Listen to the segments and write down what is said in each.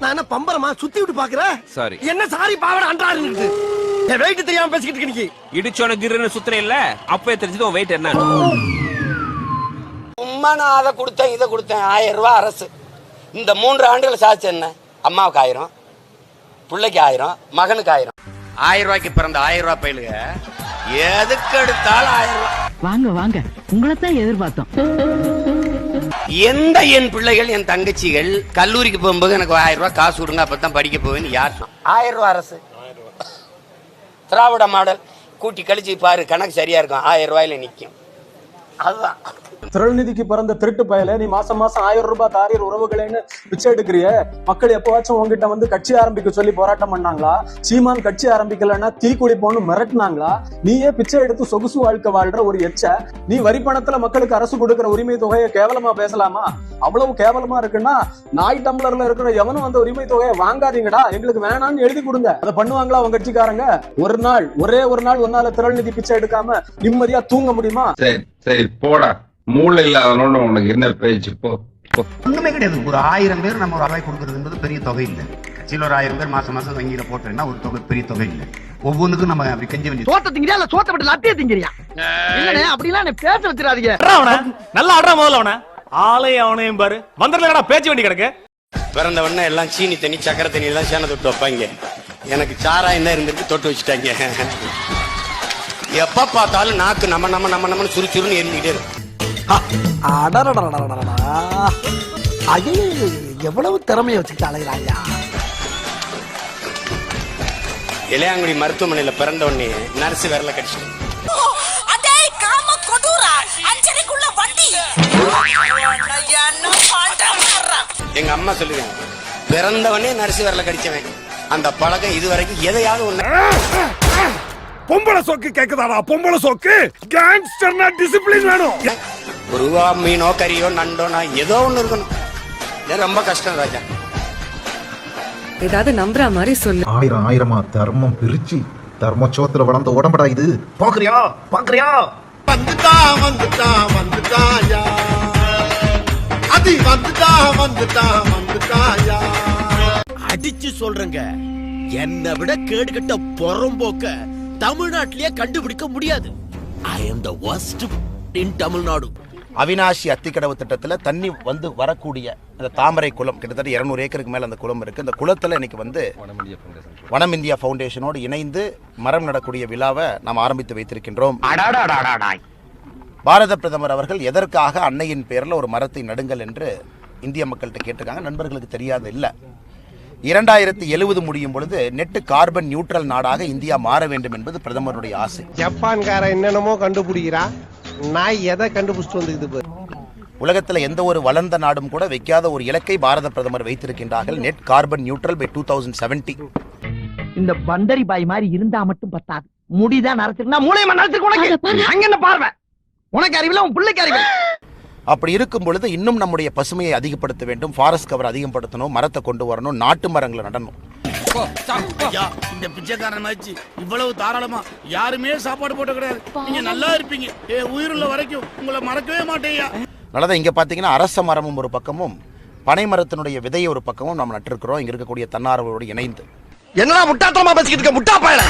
நான் என்ன பம்பரமா சுத்தி விட்டு பாக்குறேன் Sorry. என்ன சாரி பாவட அன்றாரு என் வெயிட் தெரியாம பேசிக்கிட்டு இருக்க நீ இடிச்சோன கிருன்னு சுத்துற இல்ல? அப்பவே தெரிஞ்சது உன் வெயிட் என்ன சும்மா நான் அதை கொடுத்தேன் இதை கொடுத்தேன். ஆயிரம் ரூபாய் அரசு. இந்த மூன்று ஆண்டுகள் சாதிச்சு என்ன? அம்மாவுக்கு ஆயிரம் பிள்ளைக்கு ஆயிரம் மகனுக்கு ஆயிரம். ஆயிரம் ரூபாய்க்கு பிறந்த ஆயிரம் ரூபாய் பயிலுக எதுக்கு எடுத்தாலும் ஆயிரம் ரூபாய். வாங்க வாங்க. உங்களைத்தான் எதிர்பார்த்தோம். எந்த என் பிள்ளைகள் என் தங்கச்சிகள் கல்லூரிக்கு போகும்போது எனக்கு ஆயிரம் ரூபாய் காசு கொடுங்க அப்பதான் படிக்க போவேன்னு யார்? ஆயிரம் ரூபாய் அரசு. திராவிட மாடல் கூட்டி கழிச்சு பாரு கணக்கு சரியா இருக்கும். ஆயிரம் ரூபாயில நிக்கும். அதுதான். திருநிதிக்கு பிறந்த திருட்டு பயல நீ மாசம் மாசம் ஆயிரம் ரூபாய் தாரியர் உறவுகளேன்னு பிச்சை எடுக்கிறிய மக்கள் எப்பவாச்சும் உங்ககிட்ட வந்து கட்சி ஆரம்பிக்க சொல்லி போராட்டம் பண்ணாங்களா? சீமான் கட்சி ஆரம்பிக்கலன்னா தீ குடிப்போன்னு மிரட்டினாங்களா? நீயே பிச்சை எடுத்து சொகுசு வாழ்க்கை வாழ்ற ஒரு எச்ச. நீ வரி பணத்துல மக்களுக்கு அரசு கொடுக்கிற உரிமை தொகையை கேவலமா பேசலாமா? அவ்வளவு கேவலமா இருக்குன்னா நாய் டம்ளர்ல இருக்கிற எவனும் அந்த உரிமை தொகையை வாங்காதீங்கடா. எங்களுக்கு வேணாம்னு எழுதி கொடுங்க. அதை பண்ணுவாங்களா உங்க கட்சிக்காரங்க? ஒரு நாள் ஒரே ஒரு நாள் ஒன்னால திரள்நிதி பிச்சை எடுக்காம நிம்மதியா தூங்க முடியுமா? சரி போடா. மூளை இல்லாதவனோட உனக்கு என்ன பேச்சு? போ. ஒண்ணுமே கிடையாது. ஒரு ஆயிரம் பேர் நம்ம ஒரு ரூபாய் கொடுக்கறது என்பது பெரிய தொகை இல்லை. கட்சியில் ஒரு ஆயிரம் பேர் மாசம் மாசம் வங்கியில போட்டோம்னா ஒரு தொகை பெரிய தொகை இல்லை. ஒவ்வொன்றுக்கும் நம்ம அப்படி கெஞ்ச வேண்டியது. சோத்த திங்கிறியா? இல்ல சோத்த விட்டு லட்டிய திங்கிறியா? இல்லனே அப்படிலாம் நீ பேச வச்சிடாதீங்க. அவன. நல்லா ஆடுறா முதல்ல அவன. ஆளையும் அவனையும் பாரு. வந்துடலடா பேச்சு வேண்டி கிடக்கு? பிறந்த உடனே எல்லாம் சீனி தண்ணி சக்கரை தண்ணி எல்லாம் சேனை தொட்டு வைப்பாங்க. எனக்கு சாராயம் தான் இருந்திருக்கு தொட்டு வச்சுட்டாங்க. எப்ப பார்த்தாலும் நாக்கு நம்ம நம்ம நம்ம நம்ம சுறுசுறுன்னு எண்ணிக்கிட்டே இருக்கும். அடடடடடடடா எவ்வளவு திறமைய வச்சுக்கிட்டு அலைகிறாயா இளையாங்குடி மருத்துவமனையில பிறந்த உடனே நர்ஸ் விரல கடிச்சு வண்டி எங்க அம்மா சொல்லுவேன் பிறந்தவனே நர்ஸ் விரல கடிச்சவன் அந்த பழக்கம் இது வரைக்கும் எதையாவது ஒண்ணு பொம்பளை சோக்கு கேக்குதாடா? பொம்பளை சோக்கு? கேங்ஸ்டர்னா டிசிப்ளின் வேணும். ஒரு ரூபா மீனோ கறியோ நண்டோ நான் ஏதோ ஒண்ணு இருக்கணும். இது ரொம்ப கஷ்டம் ராஜா. ஏதாவது நம்புற மாதிரி சொல்லு. ஆயிரம் ஆயிரமா தர்மம் பிரிச்சு தர்மச்சோத்துல வளர்ந்த உடம்படா இது. பாக்குறியா? பாக்குறியா? வந்துட்டா வந்துட்டா வந்துட்டாயா அது வந்துட்டா வந்துட்டா வந்துட்டாயா அடிச்சு சொல்றேங்க. என்னை விட கேடு கட்ட பொறம்போக்க தமிழ்நாட்டிலேயே கண்டுபிடிக்க முடியாது. I am the worst in Tamil Nadu Avinashi Athikadavu திட்டத்துல தண்ணி வந்து வரக்கூடிய அந்த தாமரை குளம் கிட்டத்தட்ட இருநூறு ஏக்கருக்கு மேல அந்த குளம் இருக்கு. அந்த குளத்துல இன்னைக்கு வந்து வனம் இந்தியா ஃபவுண்டேஷனோடு இணைந்து மரம் நடக்கூடிய விழாவை நாம் ஆரம்பித்து வைத்திருக்கின்றோம். பாரத பிரதமர் அவர்கள் எதற்காக அன்னையின் பெயர்ல ஒரு மரத்தை நடுங்கள் என்று இந்திய மக்கள்கிட்ட கேட்டிருக்காங்க. நண்பர்களுக்கு தெரியாது இல்ல. இரண்டாயிரத்தி எழுவது முடியும் பொழுது நெட்டு கார்பன் நியூட்ரல் நாடாக இந்தியா மாற வேண்டும் என்பது பிரதமருடைய ஆசை. ஜப்பான்கார என்னென்னமோ கண்டுபிடிக்கிறா. நான் எதை கண்டுபிடிச்சிட்டு வந்துக்குது பாரு. உலகத்தில் எந்த ஒரு வளர்ந்த நாடும் கூட வைக்காத ஒரு இலக்கை பாரத பிரதமர் வைத்திருக்கின்றார்கள் net carbon neutral by two thousand seventy இந்த பண்டரி பாய் மாதிரி இருந்தா மட்டும் பத்தாது. முடிதான் நரைச்சிருந்தா மூளையமா நரைச்சிருக்கு உனக்கு. அங்க என்ன பார்வை? உனக்கு அறிவில்ல உன் பிள்ளைக்கு அறிவில்ல. அப்படி இருக்கும் பொழுது இன்னும் நம்முடைய பசுமையை அதிகப்படுத்த வேண்டும். ஃபாரஸ்ட் கவர் அதிகப்படுத்தணும் மரத்தை கொண்டு வரணும் நாட்டு மரங்களை நடணும். இந்த பிச்சைக்காரன் மாதிரி இவ்வளவு தாராளமா யாருமே சாப்பாடு போட்ட கிடையாது. நீங்க நல்லா இருப்பீங்க. ஏ உயிருள்ள வரைக்கும் உங்களை மறக்கவே மாட்டேயா நல்லதா இங்க பாத்தீங்கன்னா அரச மரமும் ஒரு பக்கமும் பனை மரத்தினுடைய விதையை ஒரு பக்கமும் நம்ம நட்டிருக்கிறோம். இங்க இருக்கக்கூடிய தன்னார்வலோடு இணைந்து. என்னடா முட்டாத்தனமா பேசிக்கிட்டு இருக்க? முட்டா பயல.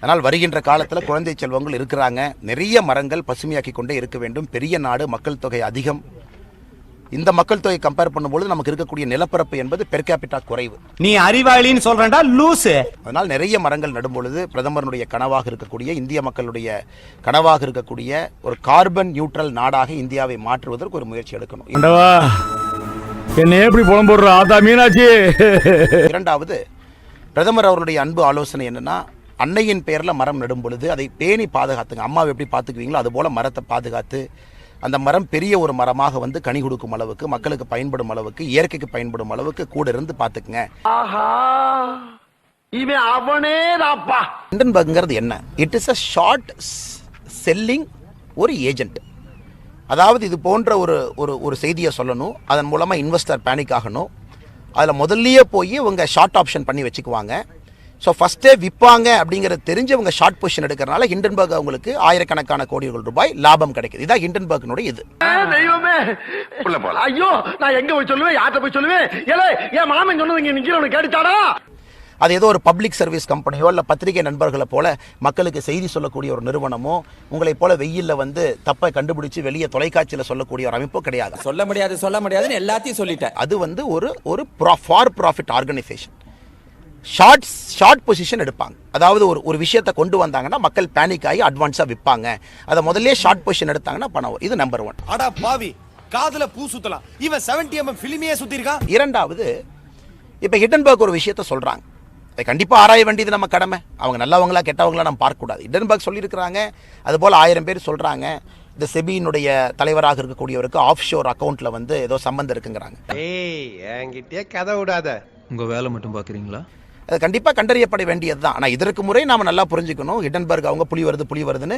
அதனால் வருகின்ற காலத்தில் குழந்தை செல்வங்கள் இருக்கிறாங்க. நிறைய மரங்கள் பசுமையாக்கி கொண்டே இருக்க வேண்டும். பெரிய நாடு மக்கள் தொகை அதிகம். இந்த மக்கள் தொகை கம்பேர் பண்ணும்பொழுது நமக்கு இருக்கக்கூடிய நிலப்பரப்பு என்பது பெர் கேபிட்டா குறைவு. நீ அறிவாளின்னு சொல்றேன்டா லூசு. அதனால் நிறைய மரங்கள் நடும் பொழுது பிரதமருடைய கனவாக இருக்கக்கூடிய இந்திய மக்களுடைய கனவாக இருக்கக்கூடிய ஒரு கார்பன் நியூட்ரல் நாடாக இந்தியாவை மாற்றுவதற்கு ஒரு முயற்சி எடுக்கணும். என்ன எப்படி புலம்புடுற? ஆதா மீனாட்சி. இரண்டாவது பிரதமர் அவருடைய அன்பு ஆலோசனை என்னன்னா அன்னையின் பெயர்ல மரம் நடும் பொழுது அதை பேணி பாதுகாத்துங்க. அம்மாவை எப்படி பார்த்துக்குவீங்களோ அது போல மரத்தை பாதுகாத்து அந்த மரம் பெரிய ஒரு மரமாக வந்து கனி கொடுக்கும் அளவுக்கு மக்களுக்கு பயன்படும் அளவுக்கு இயற்கைக்கு பயன்படும் அளவுக்கு கூட இருந்து பார்த்துக்குங்க. ஆஹா! இவன் அவனே தாப்பா ஹிண்டன்பர்க்ங்கிறது என்ன? It is a short selling ஒரு ஏஜென்ட் அதாவது இது போன்ற ஒரு ஒரு ஒரு செய்தியை சொல்லணும். அதன் மூலமாக இன்வெஸ்டர் பேனிக் ஆகணும். அதில் முதல்லயே போய் இவங்க ஷார்ட் ஆப்ஷன் பண்ணி வச்சுக்குவாங்க. ஸோ ஃபஸ்ட்டே விற்பாங்க அப்படிங்கிறது தெரிஞ்சு அவங்க ஷார்ட் பொசிஷன் எடுக்கிறனால ஹிண்டன்பர்க் அவங்களுக்கு ஆயிரக்கணக்கான கோடிகள் ரூபாய் லாபம் கிடைக்குது. இதான் ஹிண்டன்பர்க்னுடைய இது. தெய்வமே! ஐயோ நான் எங்க போய் சொல்லுவேன்? யார்கிட்ட போய் சொல்லுவேன்? ஏலே என் மாமன் சொன்னது இங்க நிக்கிறவனு கேட்டுச்சாடா அது ஏதோ ஒரு பப்ளிக் சர்வீஸ் கம்பெனியோ இல்லை பத்திரிகை நண்பர்களை போல மக்களுக்கு செய்தி சொல்லக்கூடிய ஒரு நிறுவனமோ உங்களைப் போல வெயில்ல வந்து தப்பை கண்டுபிடிச்சு வெளியே தொலைக்காட்சியில் சொல்லக்கூடிய ஒரு அமைப்போ கிடையாது. சொல்ல முடியாது சொல்ல முடியாதுன்னு எல்லாத்தையும் சொல்லிட்டேன். அது வந்து ஒரு ஒரு for profit organisation short short position எடுப்பாங்க. அதாவது ஒரு ஒரு விஷயத்தை கொண்டு வந்தாங்கன்னா மக்கள் பேனிக் ஆகி அட்வான்ஸாக விற்பாங்க. அதை முதல்ல ஷார்ட் பொசிஷன் எடுத்தாங்கன்னா பணம். இது நம்பர் ஒன் அடா பாவி காதுல பூ சுத்தலாம். இவன் செவன்டி எம் பிலிமையே சுத்தி இருக்கான் இரண்டாவது இப்போ ஹிடன்பர்க் ஒரு விஷயத்த சொல்கிறாங்க அதை கண்டிப்பாக ஆராய வேண்டியது நம்ம கடமை. அவங்க நல்லவங்களா கெட்டவங்களா நம்ம பார்க்கக்கூடாது. ஹிடன்பர்க் சொல்லியிருக்கிறாங்க. அதுபோல் ஆயிரம் பேர் சொல்கிறாங்க இந்த செபியினுடைய தலைவராக இருக்கக்கூடியவருக்கு ஆஃப் ஷோர் அக்கௌண்ட்டில் வந்து ஏதோ சம்பந்தம் இருக்குங்கிறாங்க. ஏய் என்கிட்டயே கதை விடாத. உங்க வேலை மட்டும் பாக்குறீங்களா? அது கண்டிப்பாக கண்டறியப்பட வேண்டியது தான் ஆனால் இதற்கு முறை நாம் நல்லா புரிஞ்சுக்கணும். ஹிடன்பர்க் அவங்க புலி வருது புலி வருதுன்னு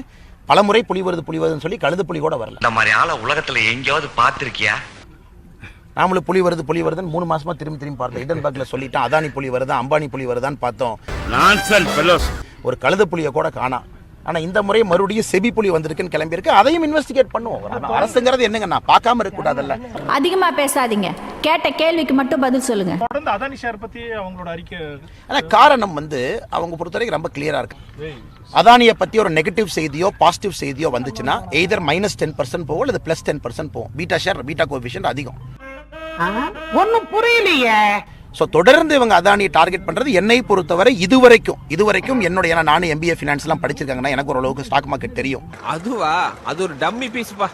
பல முறை புலி வருது புலி வருதுன்னு சொல்லி கழுது புலி கூட வரல. இந்த மாதிரி ஆளை உலகத்துல எங்கேயாவது பாத்திருக்கியா நாமளும் புலி வருது புலி வருதுன்னு மூணு மாசமா திரும்பி திரும்பி பார்த்தோம் ஹிடன்பர்க்ல சொல்லிட்டோம் அதானி புலி வருதா அம்பானி புலி வருதான்னு பார்த்தோம். ஒரு கழுத புலியை கூட காணாம் ஆனா இந்த முறை மறுபடியும் செபி புலி வந்திருக்குன்னு கிளம்பியிருக்கு. அதையும் இன்வெஸ்டிகேட் பண்ணுவோம். அரசுங்கிறது என்னங்க? நான் பார்க்காம இருக்க கூடாதுல்ல. அதிகமா பேசாதீங்க. கேட்ட கேள்விக்கு மட்டும் பதில் சொல்லுங்க. தொடர்ந்து அதானி ஷேர் பத்தி அவங்களோட அறிக்கை ஆனா காரணம் வந்து அவங்க பொறுத்தவரைக்கும் ரொம்ப கிளியரா இருக்கு. அதானியை பத்தி ஒரு நெகட்டிவ் செய்தியோ பாசிட்டிவ் செய்தியோ வந்துச்சுன்னா எய்தர் மைனஸ் டென் பர்சன்ட் போகும் அல்லது பிளஸ் டென் பர்சன்ட் போகும் பீட்டா ஷேர் பீட்டா கோபிஷன் அதிகம். ஒண்ணும் புரியலையே. ஸோ தொடர்ந்து இவங்க அதானியை டார்கெட் பண்றது என்னை பொறுத்தவரை இதுவரைக்கும் இதுவரைக்கும் என்னுடைய ஏன்னா நானும் எம்பிஏ ஃபினான்ஸ்லாம் படிச்சிருக்காங்கன்னா எனக்கு ஓரளவுக்கு ஸ்டாக் மார்க்கெட் தெரியும். அதுவா? அது ஒரு டம்மி பீஸ்ப்பா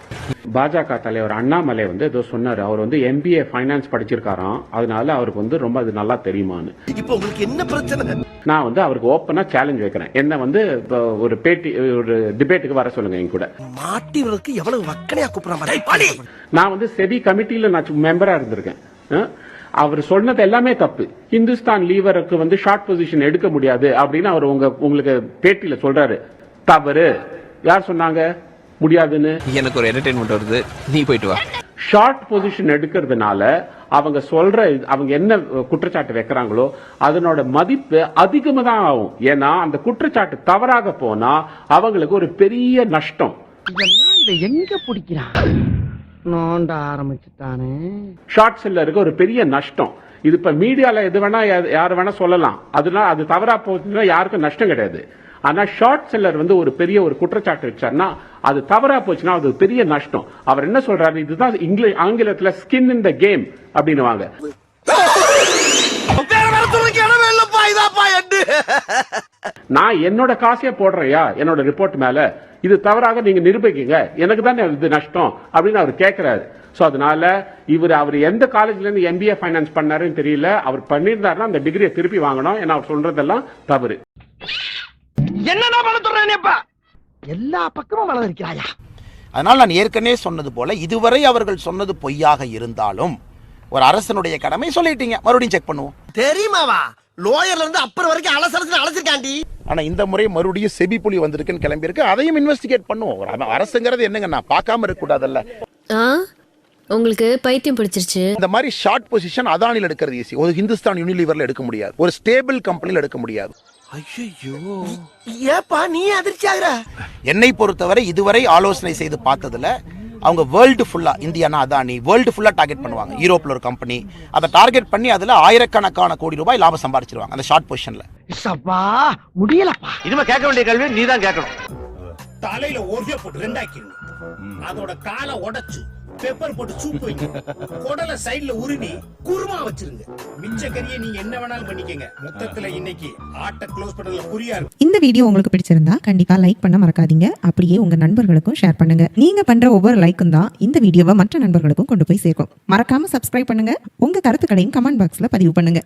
பாஜக தலைவர் அண்ணாமலை வந்து ஏதோ சொன்னாரு. அவர் வந்து எம்பிஏ ஃபைனான்ஸ் படிச்சிருக்காராம். அதனால அவருக்கு வந்து ரொம்ப அது நல்லா தெரியுமான்னு. இப்போ உங்களுக்கு என்ன பிரச்சனை? நான் வந்து அவருக்கு ஓப்பனா சேலஞ்ச் வைக்கிறேன். என்ன வந்து இப்போ ஒரு பேட்டி ஒரு டிபேட்டுக்கு வர சொல்லுங்க என் கூட. மாட்டிவருக்கு எவ்வளவு வக்கனையா கூப்பிடுறான் நான் வந்து செபி கமிட்டியில நான் மெம்பரா இருந்திருக்கேன். அவர் சொன்னது எல்லாமே தப்பு. இந்துஸ்தான் லீவருக்கு வந்து ஷார்ட் பொசிஷன் எடுக்க முடியாது அப்படின்னு அவர் உங்க உங்களுக்கு பேட்டியில சொல்றாரு. தவறு. யார் சொன்னாங்க? முடியாதுன்னு. எனக்கு ஒரு என்டர்டைன்மெண்ட் வருது. நீ போயிட்டு வா. ஷார்ட் பொசிஷன் எடுக்கிறதுனால அவங்க சொல்ற அவங்க என்ன குற்றச்சாட்டு வைக்கிறாங்களோ அதனோட மதிப்பு அதிகமா தான் ஆகும். ஏன்னா அந்த குற்றச்சாட்டு தவறாக போனா அவங்களுக்கு ஒரு பெரிய நஷ்டம். இதெல்லாம் இதை எங்க பிடிக்கிறான்? நோண்ட ஆரம்பிச்சுட்டானே. ஷார்ட் செல்லருக்கு ஒரு பெரிய நஷ்டம். இது இப்ப மீடியால எது வேணா யார் வேணா சொல்லலாம். அதனால அது தவறா போச்சுன்னா யாருக்கும் நஷ்டம் கிடையாது. ஆனா ஷார்ட் செல்லர் வந்து ஒரு பெரிய ஒரு குற்றச்சாட்டு வச்சார்னா அது தவறா போச்சுன்னா அது ஒரு பெரிய நஷ்டம். அவர் என்ன சொல்றாரு? இதுதான் இங்கிலீஷ் ஆங்கிலத்துல ஸ்கின் இன் த கேம் அப்படின்னுவாங்க. நான் என்னோட காசையே போடுறேயா என்னோட ரிப்போர்ட் மேல. இது தவறாக நீங்க நிரூபிக்கீங்க. எனக்கு தானே இது நஷ்டம் அப்படின்னு அவர் கேட்கிறாரு சோ அதனால இவர் அவர் எந்த காலேஜ்ல இருந்து எம்பிஏ ஃபைனான்ஸ் பண்ணாருன்னு தெரியல. அவர் பண்ணியிருந்தாருன்னா அந்த டிகிரியை திருப்பி வாங்கணும். ஏன்னா அவர் சொல்றதெல்லாம் தவறு. என்னடா சொல்றேனேப்பா எல்லா பக்கமும் வளர்க்கிறாயா அதனால் நான் ஏற்கனவே சொன்னது போல இதுவரை அவர்கள் சொன்னது பொய்யாக இருந்தாலும் ஒரு அரசனுடைய கடமை சொல்லிட்டீங்க. மறுபடியும் செக் பண்ணுவோம். தெரியுமாவா? லோயர்ல இருந்து அப்புறம் வரைக்கும் அலசலத்துல அலசிருக்காண்டி. ஆனா இந்த முறை மறுபடியும் செபி புலி வந்திருக்குன்னு கிளம்பியிருக்கு. அதையும் இன்வெஸ்டிகேட் பண்ணுவோம். அரசுங்கிறது என்னங்க நான் பார்க்காம இருக்க கூடாதுல்ல. உங்களுக்கு பைத்தியம் பிடிச்சிருச்சு. இந்த மாதிரி ஷார்ட் பொசிஷன் அதானியில் எடுக்கிறது ஈஸி ஒரு ஹிந்துஸ்தான் யூனிலிவர்ல எடுக்க முடியாது. ஒரு ஸ்டேபிள் கம்பெனியில் எடுக்க முடியாது. ஏப்பா நீ அதிர்ச்சி ஆகுற என்னை பொறுத்தவரை இதுவரை ஆலோசனை செய்து பார்த்ததுல அவங்க வேர்ல்டு ஃபுல்லா இந்தியானா அதானி வேர்ல்டு ஃபுல்லா டார்கெட் பண்ணுவாங்க. யூரோப்ல ஒரு கம்பெனி அதை டார்கெட் பண்ணி அதுல ஆயிரக்கணக்கான கோடி ரூபாய் லாபம் சம்பாதிச்சிருவாங்க அந்த ஷார்ட் பொசிஷன்ல முடியலப்பா. இனிமே கேட்க வேண்டிய கேள்வி நீ தான் கேட்கணும். தலையில ஒரே போட்டு ரெண்டாக்கிருங்க. அதோட காலை உடைச்சு பெப்பர் போட்டு சூப் வைங்க. குடல சைடுல உருவி குருமா வச்சிருங்க. மிச்ச கறியை நீங்க என்ன வேணாலும் பண்ணிக்கங்க. மொத்தத்துல இன்னைக்கு ஆட்டை க்ளோஸ் பண்றதுல புரியா இருக்கு. இந்த வீடியோ உங்களுக்கு பிடிச்சிருந்தா கண்டிப்பா லைக் பண்ண மறக்காதீங்க. அப்படியே உங்க நண்பர்களுக்கும் ஷேர் பண்ணுங்க. நீங்க பண்ற ஒவ்வொரு லைக்கும் தான் இந்த வீடியோவை மற்ற நண்பர்களுக்கும் கொண்டு போய் சேர்க்கும். மறக்காம சப்ஸ்கிரைப் பண்ணுங்க. உங்க கருத்துக்களையும் கமெண்ட் பாக்ஸ்ல பதிவு பண்ணுங்க.